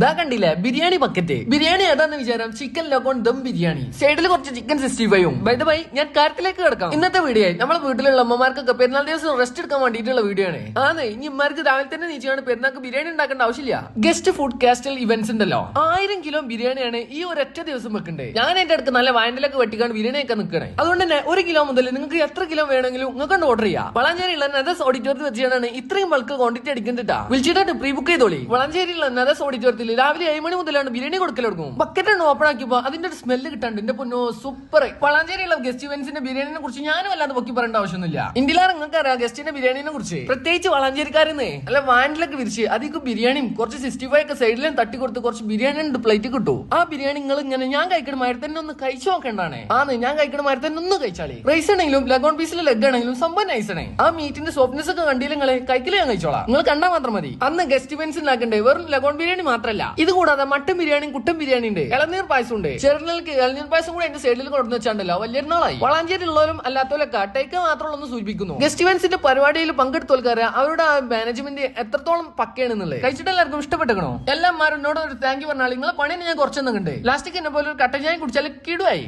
ഇതാ കണ്ടില്ലേ? ബിരിയാണി പക്കറ്റ് ബിരിയാണി ഏതാന്ന് വിചാരം? ചിക്കൻ ലോക്കോൺ ദം ബിരിയാണി. സൈഡിൽ കുറച്ച് ചിക്കൻ സിക്സ്റ്റി ഫൈവും ബൈ ബൈ ഞാൻ കാര്യത്തിലേക്ക് കിടക്കാം. ഇന്നത്തെ വീഡിയോ നമ്മളെ വീട്ടിലുള്ള അമ്മമാർക്കൊക്കെ പെരുന്നാൾ ദിവസം റെസ്റ്റ് എടുക്കാൻ വേണ്ടിയിട്ടുള്ള വീഡിയോ ആണ്. ആന്ന് ഇനി ഇമ്മാർക്ക് രാവിലെ തന്നെ നീച്ചാണ് പെരുന്നാൾക്ക് ബിരിയാണി ഉണ്ടാക്കേണ്ട ആവശ്യമില്ല. ഗസ്റ്റ് ഫുഡ് കാസ്റ്റൽ ഇവന്റ്സ് ഉണ്ടല്ലോ. ആയിരം കിലോ ബിരിയാണിയാണ് ഈ ഒരൊറ്റ ദിവസം വെക്കണ്ടേ. ഞാൻ എന്റെ അടുത്ത് നല്ല വയനിലൊക്കെ വെട്ടിക്കാണ് ബിരിയാണി ഒക്കെ നിൽക്കണേ അതുകൊണ്ട് തന്നെ ഒരു കിലോ മുതൽ നിങ്ങൾക്ക് എത്ര കിലോ വേണമെങ്കിലും നിങ്ങൾക്ക് ഓർഡർ ചെയ്യാം. വളാഞ്ചേരിയുള്ള നദസ് ഓഡിറ്റോറിയത്തിൽ വെച്ചാണ് ഇത്രയും ബൾക്ക് ക്വാണ്ടിറ്റി അടിക്കുന്നുണ്ടാ വിളിച്ചിട്ട് പ്രീ ബുക്ക് ചെയ്തോളി. വളാഞ്ചേരിയുള്ള നദസ് ഓഡിറ്റോറിയത്തിൽ രാവിലെ ഏഴ് മണി മുതലാണ് ബിരിയാണി കൊടുക്കൽ കൊടുക്കും ബക്കറ്റ് ഉണ്ടോ ഓപ്പൺ ആക്കിയപ്പോ അതിന്റെ ഒരു സ്മെല്ല് കിട്ടാണ്ട് എന്റെ പൊന്നോ സൂപ്പർ വളാഞ്ചേരിയുള്ള ഗസ്റ്റ് ഇവന്റ്സിന്റെ ബിരിയാണിനെ കുറിച്ച് ഞാനും അല്ലാതെ പൊക്കി പറയേണ്ട ആവശ്യമൊന്നുമില്ല. ഇന്ത്യയിലാർ നിങ്ങൾക്ക് അറിയാം ഗസ്റ്റിന്റെ ബിരിയാണിനെ കുറിച്ച്. പ്രത്യേകിച്ച് വളാഞ്ചേരിക്കാരെന്ന്. അല്ല വാനിലൊക്കെ വിരിച്ച് അതിക്ക് ബിരിയാണിയും കുറച്ച് സിക്സ്റ്റി ഫൈവ് ഒക്കെ സൈഡിലും തട്ടി കൊടുത്ത് കുറച്ച് ബിരിയാണി ഉണ്ട് പ്ലേറ്റ് കിട്ടും ആ ബിരിയാണി നിങ്ങൾ ഇങ്ങനെ ഞാൻ കഴിക്കണ മാതിരി തന്നെ ഒന്ന് കഴിച്ചു നോക്കണ്ടാണ് ആന്ന് ഞാൻ കഴിക്കണ മാതിരി തന്നെ ഒന്ന് കഴിച്ചാളി. റൈസ് ആണെങ്കിലും ലഗോൺ പീസിലെ ലെഗ് ആണെങ്കിലും സംഭവം നൈസ് ആണ്. ആ മീറ്റിന്റെ സോഫ്റ്റ്നെസ് ഒക്കെ കണ്ടില്ല നിങ്ങളെ കഴിക്കൽ ഞാൻ കഴിച്ചോളാം. നിങ്ങൾ കണ്ടാൽ മാത്രം മതി. അന്ന് ഗസ്റ്റ് ഇവന്റ്സ് ഉണ്ടാക്കണ്ടേ? വെറും ലഗോൺ ബിരിയാണി മാത്രമല്ല ഇത് കൂടാതെ മട്ടൻ ബിരിയാണിയും കുട്ടൻ ബിരിയാണി ഉണ്ട്. ഇളനീർ പായസം ഉണ്ട്. ചെറുനൽക്ക് ഇളനീർ പായസം കൂടെ എന്റെ സൈഡിൽ കൊണ്ടു വെച്ചാണ്ടല്ലോ. വലിയ നാളായി. വളാഞ്ചേരി ഉള്ളവരും അല്ലാത്തവരൊക്കെ ടേക്ക് മാത്രമുള്ള സൂചിപ്പിക്കുന്നു. ഗസ്റ്റ് ഇവന്റ്സിന്റെ പരിപാടിയിൽ പങ്കെടുത്തോൽക്കാരെ അവരുടെ മാനേജ്മെന്റ് എത്രത്തോളം പക്കയാണെന്നുള്ളത് കഴിച്ചിട്ട് എല്ലാവർക്കും ഇഷ്ടപ്പെട്ടണോ എല്ലാമാരും എന്നോട് ഒരു താങ്ക് യു പറഞ്ഞാൽ നിങ്ങളെ പണി ഞാൻ കുറച്ചൊന്നും കണ്ടേ. ലാസ്റ്റിക്ക് എന്നെ പോലെ ഒരു കട്ടൻ ഞാൻ കുടിച്ചാൽ കിടുവായി.